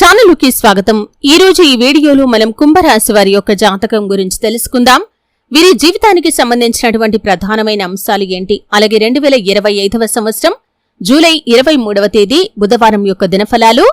ఛానలుకి స్వాగతం. ఈ రోజు ఈ వీడియోలో మనం కుంభరాశి వారి యొక్క జాతకం గురించి తెలుసుకుందాం. వీరి జీవితానికి సంబంధించినటువంటి ప్రధానమైన అంశాలు ఏంటి? అలాగే రెండు వేల ఇరవై ఐదవ సంవత్సరం జూలై ఇరవై మూడవ తేదీ బుధవారం యొక్క దినఫలాలు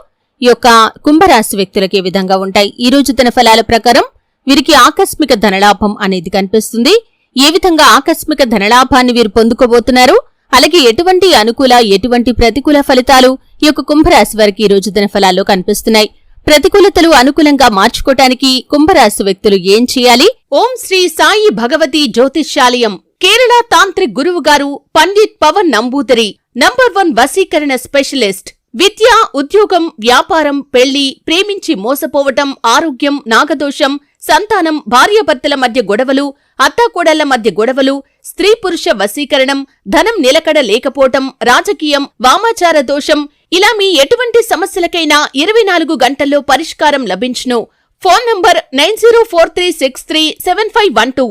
ఈ యొక్క కుంభరాశి వ్యక్తులకి విధంగా ఉంటాయి? ఈ రోజు దినఫలాల ప్రకారం వీరికి ఆకస్మిక ధనలాభం అనేది కనిపిస్తుంది. ఏ విధంగా ఆకస్మిక ధనలాభాన్ని వీరు పొందుకోబోతున్నారు? అలాగే ఎటువంటి అనుకూల ఎటువంటి ప్రతికూల ఫలితాలు ఈ యొక్క కుంభరాశి వారికి ఈ రోజు దినఫలాల్లో కనిపిస్తున్నాయి. ప్రతికూలతలు అనుకూలంగా మార్చుకోవటానికి కుంభరాశి వ్యక్తులు ఏం చేయాలి? ఓం శ్రీ సాయి భగవతి జ్యోతిష్యాలయం కేరళ తాంత్రిక్ గురువు గారు పండిత్ పవన్ నంబూదరి నంబర్ వన్ వసీకరణ స్పెషలిస్ట్ విద్య ఉద్యోగం వ్యాపారం పెళ్ళి ప్రేమించి మోసపోవటం ఆరోగ్యం నాగదోషం సంతానం భార్యాభర్తల మధ్య గొడవలు అత్తాకోడళ్ళ మధ్య గొడవలు స్త్రీ పురుష వశీకరణం ధనం నిలకడ లేకపోవటం రాజకీయం వామాచార దోషం ఇలా మీ ఎటువంటి సమస్యలకైనా ఇరవై నాలుగు గంటల్లో పరిష్కారం లభించును. Phone number nine zero four three six three seven five one two.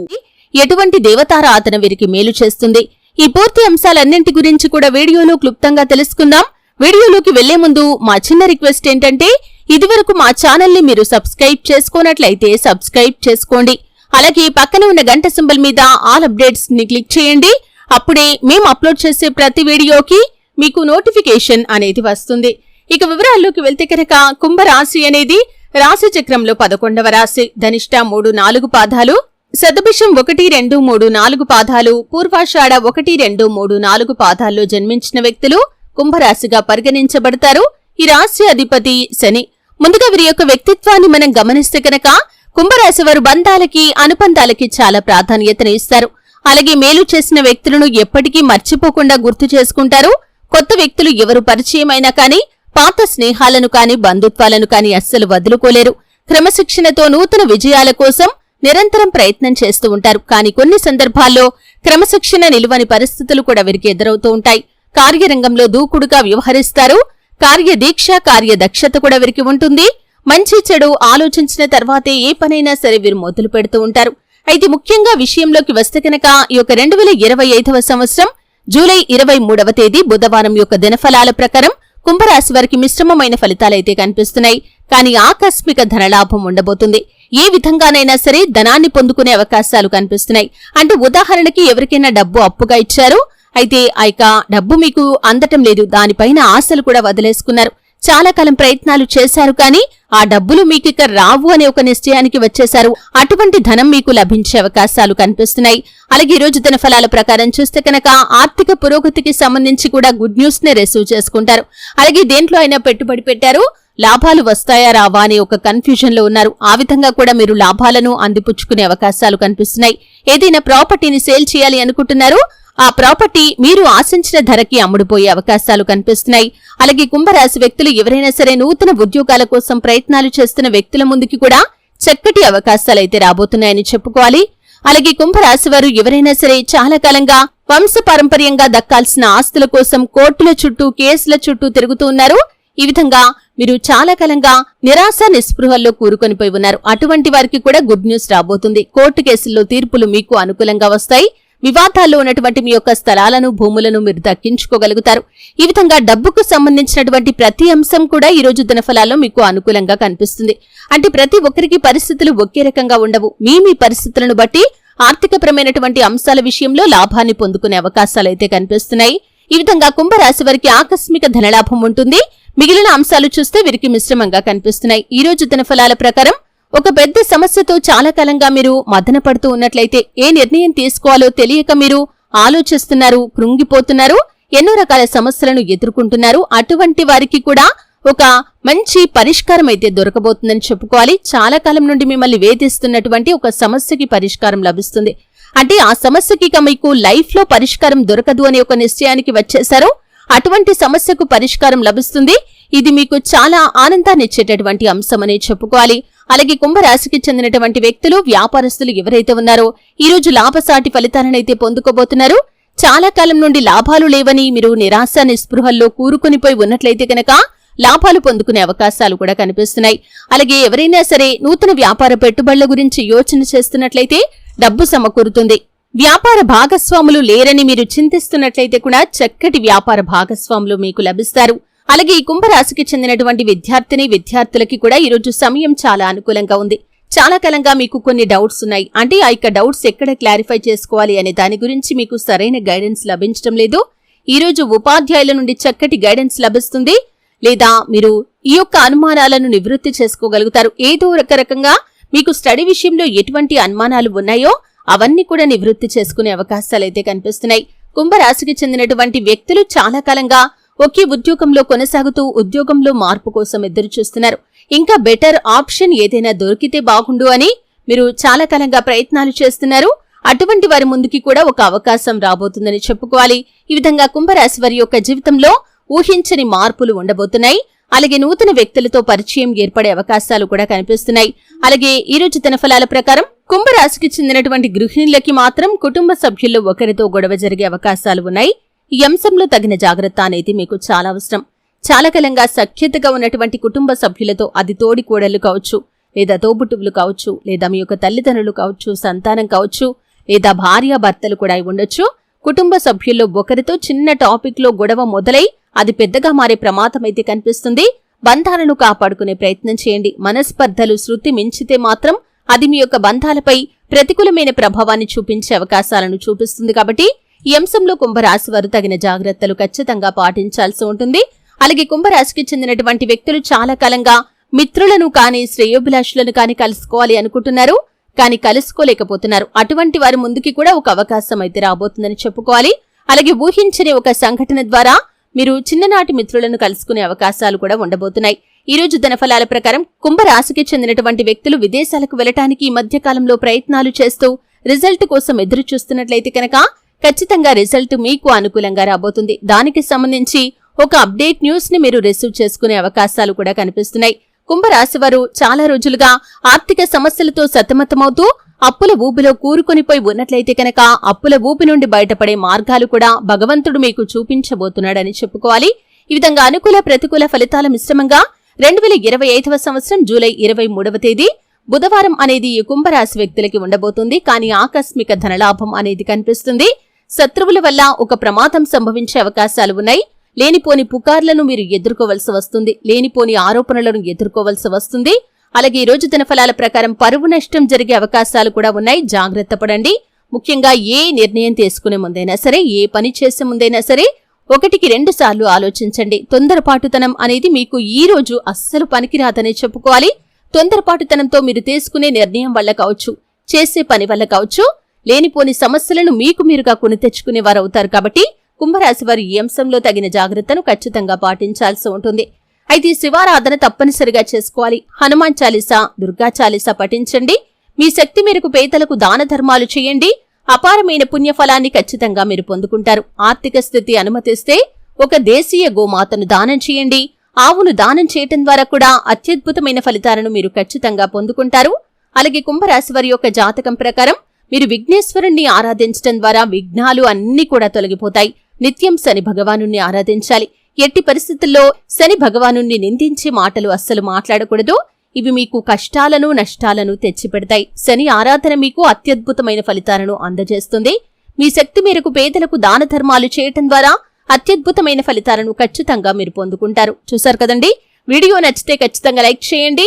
ఎటువంటి దేవతారాధన వీరికి మేలు చేస్తుంది. ఈ పూర్తి అంశాలన్నింటి గురించి కూడా వీడియోలో క్లుప్తంగా తెలుసుకుందాం. వీడియోలోకి వెళ్ళే ముందు మా చిన్న రిక్వెస్ట్ ఏంటంటే ఇదివరకు మా ఛానల్ని మీరు సబ్స్క్రైబ్ చేసుకోనట్లయితే సబ్స్క్రైబ్ చేసుకోండి. అలాగే పక్కన ఉన్న గంట సింబల్ మీద ఆల్ అప్డేట్స్ని క్లిక్ చేయండి. అప్పుడే మేము అప్లోడ్ చేసే ప్రతి వీడియోకి మీకు నోటిఫికేషన్ అనేది వస్తుంది. ఇక వివరాల్లోకి వెళ్తే కనుక కుంభరాశి అనేది రాశి చక్రంలో పదకొండవ రాశి. ధనిష్ట మూడు నాలుగు పాదాలు శతభిషం ఒకటి రెండు మూడు నాలుగు పాదాలు పూర్వాషాఢ ఒకటి రెండు మూడు నాలుగు పాదాల్లో జన్మించిన వ్యక్తులు కుంభరాశిగా పరిగణించబడతారు. ఈ రాశి అధిపతి శని. ముందుగా వీరి యొక్క వ్యక్తిత్వాన్ని మనం గమనిస్తే కనుక కుంభరాశి వారు బంధాలకి అనుబంధాలకి చాలా ప్రాధాన్యతను ఇస్తారు. అలాగే మేలు చేసిన వ్యక్తులను ఎప్పటికీ మర్చిపోకుండా గుర్తు చేసుకుంటారు. కొత్త వ్యక్తులు ఎవరు పరిచయమైనా కానీ పాత స్నేహాలను కాని బంధుత్వాలను కాని అస్సలు వదులుకోలేరు. క్రమశిక్షణతో నూతన విజయాల కోసం నిరంతరం ప్రయత్నం చేస్తూ ఉంటారు. కానీ కొన్ని సందర్భాల్లో క్రమశిక్షణ నిలువని పరిస్థితులు కూడా వీరికి ఎదురవుతూ ఉంటాయి. కార్యరంగంలో దూకుడుగా వ్యవహరిస్తారు. కార్యదీక్ష కార్యదక్షత కూడా వీరికి ఉంటుంది. మంచి చెడు ఆలోచించిన తర్వాతే ఏ పనైనా సరే వీరు మొదలు పెడుతూ ఉంటారు. అయితే ముఖ్యంగా విషయంలోకి వస్తే కనుక ఈ యొక్క రెండు వేల ఇరవై ఐదవ సంవత్సరం జూలై ఇరవై మూడవ తేదీ బుధవారం యొక్క దినఫలాల ప్రకారం కుంభరాశి వారికి మిశ్రమమైన ఫలితాలైతే కనిపిస్తున్నాయి. కానీ ఆకస్మిక ధనలాభం ఉండబోతుంది. ఏ విధంగానైనా సరే ధనాన్ని పొందుకునే అవకాశాలు కనిపిస్తున్నాయి. అంటే ఉదాహరణకి ఎవరికైనా డబ్బు అప్పుగా ఇచ్చారు. అయితే ఆ డబ్బు మీకు అందటం లేదు. దానిపైన ఆశలు కూడా వదిలేసుకున్నారు. చాలా కాలం ప్రయత్నాలు చేశారు కానీ ఆ డబ్బులు మీకు రావు అనే ఒక నిశ్చయానికి వచ్చేశారు. అటువంటి ధనం మీకు లభించే అవకాశాలు కనిపిస్తున్నాయి. అలాగే ఈ రోజు దిన ఫలాల ప్రకారం చూస్తే కనుక ఆర్థిక పురోగతికి సంబంధించి కూడా గుడ్ న్యూస్ నే రిసీవ్ చేసుకుంటారు. అలాగే దేంట్లో అయినా పెట్టుబడి పెట్టారు. లాభాలు వస్తాయా రావా అనే ఒక కన్ఫ్యూజన్లో ఉన్నారు. ఆ విధంగా కూడా మీరు లాభాలను అందిపుచ్చుకునే అవకాశాలు కనిపిస్తున్నాయి. ఏదైనా ప్రాపర్టీని సేల్ చేయాలి అనుకుంటున్నారు. ఆ ప్రాపర్టీ మీరు ఆశించిన ధరకి అమ్ముడుపోయే అవకాశాలు కనిపిస్తున్నాయి. అలాగే కుంభరాశి వ్యక్తులు ఎవరైనా సరే నూతన ఉద్యోగాల కోసం ప్రయత్నాలు చేస్తున్న వ్యక్తుల ముందుకి కూడా చక్కటి అవకాశాలైతే రాబోతున్నాయని చెప్పుకోవాలి. అలాగే కుంభరాశి వారు ఎవరైనా సరే చాలా కాలంగా వంశపారంపర్యంగా దక్కాల్సిన ఆస్తుల కోసం కోర్టుల చుట్టూ కేసుల చుట్టూ తిరుగుతూ ఉన్నారు. ఈ విధంగా మీరు చాలా కాలంగా నిరాశ నిస్పృహల్లో కూరుకొనిపోయి ఉన్నారు. అటువంటి వారికి కూడా గుడ్ న్యూస్ రాబోతుంది. కోర్టు కేసుల్లో తీర్పులు మీకు అనుకూలంగా వస్తాయి. వివాదాల్లో ఉన్నటువంటి మీ యొక్క స్థలాలను భూములను మీరు దక్కించుకోగలుగుతారు. ఈ విధంగా డబ్బుకు సంబంధించినటువంటి ప్రతి అంశం కూడా ఈ రోజు దినఫలాల్లో మీకు అనుకూలంగా కనిపిస్తుంది. అంటే ప్రతి ఒక్కరికి పరిస్థితులు ఒకే రకంగా ఉండవు. మీ మీ పరిస్థితులను బట్టి ఆర్థికపరమైనటువంటి అంశాల విషయంలో లాభాన్ని పొందుకునే అవకాశాలైతే కనిపిస్తున్నాయి. ఈ విధంగా కుంభరాశి వారికి ఆకస్మిక ధనలాభం ఉంటుంది. మిగిలిన అంశాలు చూస్తే వీరికి మిశ్రమంగా కనిపిస్తున్నాయి. ఈ రోజు దినఫలాల ప్రకారం ఒక పెద్ద సమస్యతో చాలా కాలంగా మీరు మదన పడుతూ ఉన్నట్లయితే ఏ నిర్ణయం తీసుకోవాలో తెలియక మీరు ఆలోచిస్తున్నారు కృంగిపోతున్నారు ఎన్నో రకాల సమస్యలను ఎదుర్కొంటున్నారు. అటువంటి వారికి కూడా ఒక మంచి పరిష్కారం అయితే దొరకబోతుందని చెప్పుకోవాలి. చాలా కాలం నుండి మిమ్మల్ని వేధిస్తున్నటువంటి ఒక సమస్యకి పరిష్కారం లభిస్తుంది. అంటే ఆ సమస్యకి ఇక మీకు లైఫ్లో పరిష్కారం దొరకదు అనే ఒక నిశ్చయానికి వచ్చేశారు. అటువంటి సమస్యకు పరిష్కారం లభిస్తుంది. ఇది మీకు చాలా ఆనందాన్ని ఇచ్చేటటువంటి అంశం అని చెప్పుకోవాలి. అలాగే కుంభరాశికి చెందినటువంటి వ్యక్తులు వ్యాపారస్తులు ఎవరైతే ఉన్నారో ఈ రోజు లాభసాటి ఫలితాలనైతే పొందుకోబోతున్నారు. చాలా కాలం నుండి లాభాలు లేవని మీరు నిరాశ నిస్పృహల్లో కూరుకునిపోయి ఉన్నట్లయితే కనుక లాభాలు పొందుకునే అవకాశాలు కూడా కనిపిస్తున్నాయి. అలాగే ఎవరైనా సరే నూతన వ్యాపార పెట్టుబడుల గురించి యోచన చేస్తున్నట్లయితే డబ్బు సమకూరుతుంది. వ్యాపార భాగస్వాములు లేరని మీరు చింతిస్తున్నట్లయితే కూడా చక్కటి వ్యాపార భాగస్వాములు మీకు లభిస్తారు. అలాగే ఈ కుంభరాశికి చెందినటువంటి విద్యార్థిని విద్యార్థులకి కూడా ఈరోజు సమయం చాలా అనుకూలంగా ఉంది. చాలా కాలంగా మీకు కొన్ని డౌట్స్ ఉన్నాయి. అంటే ఆ యొక్క డౌట్స్ ఎక్కడ క్లారిఫై చేసుకోవాలి అనే దాని గురించి మీకు సరైన గైడెన్స్ లభించడం లేదు. ఈరోజు ఉపాధ్యాయుల నుండి చక్కటి గైడెన్స్ లభిస్తుంది. లేదా మీరు ఈ యొక్క అనుమానాలను నివృత్తి చేసుకోగలుగుతారు. ఏదో ఒక రకంగా మీకు స్టడీ విషయంలో ఎటువంటి అనుమానాలు ఉన్నాయో అవన్నీ కూడా నివృత్తి చేసుకునే అవకాశాలైతే కనిపిస్తున్నాయి. కుంభరాశికి చెందినటువంటి వ్యక్తులు చాలా కాలంగా ఒకే ఉద్యోగంలో కొనసాగుతూ ఉద్యోగంలో మార్పు కోసం ఎదురు చూస్తున్నారు. ఇంకా బెటర్ ఆప్షన్ ఏదైనా దొరికితే బాగుండు అని మీరు చాలా కాలంగా ప్రయత్నాలు చేస్తున్నారు. అటువంటి వారి ముందుకి కూడా ఒక అవకాశం రాబోతుందని చెప్పుకోవాలి. ఈ విధంగా కుంభరాశి వారి యొక్క జీవితంలో ఊహించని మార్పులు ఉండబోతున్నాయి. అలాగే నూతన వ్యక్తులతో పరిచయం ఏర్పడే అవకాశాలు కూడా కనిపిస్తున్నాయి. అలాగే ఈ రోజు తన ఫలాల ప్రకారం కుంభరాశికి చెందినటువంటి గృహిణులకి మాత్రం కుటుంబ సభ్యుల్లో ఒకరితో గొడవ జరిగే అవకాశాలు ఉన్నాయి. ఈ అంశంలో తగిన జాగ్రత్త అనేది మీకు చాలా అవసరం. చాలకలంగా సఖ్యతగా ఉన్నటువంటి కుటుంబ సభ్యులతో అది తోడి కోడలు కావచ్చు లేదా తోబుట్టువులు కావచ్చు లేదా మీ యొక్క తల్లిదండ్రులు కావచ్చు సంతానం కావచ్చు లేదా భార్య భర్తలు కూడా అయి ఉండొచ్చు. కుటుంబ సభ్యుల్లో ఒకరితో చిన్న టాపిక్లో గొడవ మొదలై అది పెద్దగా మారే ప్రమాదం అయితే కనిపిస్తుంది. బంధాలను కాపాడుకునే ప్రయత్నం చేయండి. మనస్పర్ధలు శృతి మించితే మాత్రం అది మీ యొక్క బంధాలపై ప్రతికూలమైన ప్రభావాన్ని చూపించే అవకాశాలను చూపిస్తుంది కాబట్టి ఈ అంశంలో కుంభరాశి వారు తగిన జాగ్రత్తలు ఖచ్చితంగా పాటించాల్సి ఉంటుంది. అలాగే కుంభరాశికి చెందినటువంటి వ్యక్తులు చాలా కాలంగా మిత్రులను కాని శ్రేయోభిలాషులను కాని కలుసుకోవాలి అనుకుంటున్నారు. కానీ కలుసుకోలేకపోతున్నారు. అటువంటి వారి ముందుకి కూడా ఒక అవకాశం అయితే రాబోతుందని చెప్పుకోవాలి. అలాగే ఊహించని ఒక సంఘటన ద్వారా మీరు చిన్ననాటి మిత్రులను కలుసుకునే అవకాశాలు కూడా ఉండబోతున్నాయి. ఈ రోజు ధనఫలాల ప్రకారం కుంభరాశికి చెందినటువంటి వ్యక్తులు విదేశాలకు వెళ్ళటానికి ఈ మధ్య కాలంలో ప్రయత్నాలు చేస్తూ రిజల్ట్ కోసం ఎదురు చూస్తున్నట్లయితే కనుక ఖచ్చితంగా రిజల్ట్ మీకు అనుకూలంగా రాబోతుంది. దానికి సంబంధించి ఒక అప్డేట్ న్యూస్ని మీరు రిసీవ్ చేసుకునే అవకాశాలు కూడా కనిపిస్తున్నాయి. కుంభరాశి వారు చాలా రోజులుగా ఆర్థిక సమస్యలతో సతమతమవుతూ అప్పుల ఊబిలో కూరుకొనిపోయి ఉన్నట్లయితే కనుక అప్పుల ఊబి నుండి బయటపడే మార్గాలు కూడా భగవంతుడు మీకు చూపించబోతున్నాడని చెప్పుకోవాలి. ఈ విధంగా అనుకూల ప్రతికూల ఫలితాల మిశ్రమంగా రెండు వేల ఇరవై ఐదవ సంవత్సరం జూలై ఇరవై మూడవ తేదీ బుధవారం అనేది ఈ కుంభరాశి వ్యక్తులకి ఉండబోతుంది. కానీ ఆకస్మిక ధనలాభం అనేది కనిపిస్తుంది. శత్రువుల వల్ల ఒక ప్రమాదం సంభవించే అవకాశాలు ఉన్నాయి. లేనిపోని పుకార్లను మీరు ఎదుర్కోవలసి వస్తుంది. లేనిపోని ఆరోపణలను ఎదుర్కోవలసి వస్తుంది. అలాగే ఈ రోజు దినఫలాల ప్రకారం పరువు నష్టం జరిగే అవకాశాలు కూడా ఉన్నాయి. జాగ్రత్త పడండి. ముఖ్యంగా ఏ నిర్ణయం తీసుకునే ముందైనా సరే ఏ పని చేసే ముందైనా సరే ఒకటికి రెండు సార్లు ఆలోచించండి. తొందరపాటుతనం అనేది మీకు ఈ రోజు అస్సలు పనికిరాదనే చెప్పుకోవాలి. తొందరపాటుతనంతో మీరు తీసుకునే నిర్ణయం వల్ల కావచ్చు చేసే పని వల్ల కావచ్చు లేనిపోని సమస్యలను మీకు మీరుగా కొని తెచ్చుకునే కాబట్టి కుంభరాశి వారు ఈ అంశంలో తగిన జాగ్రత్తను ఖచ్చితంగా పాటించాల్సి ఉంటుంది. అయితే శివారాధన తప్పనిసరిగా చేసుకోవాలి. హనుమాన్ చాలీసా దుర్గా చాలీసా పఠించండి. మీ శక్తి మేరకు పేదలకు దాన ధర్మాలు చేయండి. అపారమైన పుణ్యఫలాన్ని ఖచ్చితంగా మీరు పొందుకుంటారు. ఆర్థిక స్థితి అనుమతిస్తే ఒక దేశీయ గోమాతను దానం చేయండి. ఆవును దానం చేయటం ద్వారా కూడా అత్యద్భుతమైన ఫలితాలను మీరు ఖచ్చితంగా పొందుకుంటారు. అలాగే కుంభరాశి వారి యొక్క జాతకం ప్రకారం మీరు విఘ్నేశ్వరుణ్ణి ఆరాధించడం ద్వారా విఘ్నాలు అన్నీ కూడా తొలగిపోతాయి. నిత్యం శని భగవాను ఆరాధించాలి. ఎట్టి పరిస్థితుల్లో శని భగవాను నిందించే మాటలు అస్సలు మాట్లాడకూడదు. ఇవి మీకు కష్టాలను నష్టాలను తెచ్చిపెడతాయి. శని ఆరాధన మీకు అత్యద్భుతమైన ఫలితాలను అందజేస్తుంది. మీ శక్తి మేరకు పేదలకు దాన ధర్మాలు చేయటం ద్వారా అత్యద్భుతమైన ఫలితాలను ఖచ్చితంగా మీరు పొందుకుంటారు. చూశారు కదండి? వీడియో నచ్చితే ఖచ్చితంగా లైక్ చేయండి.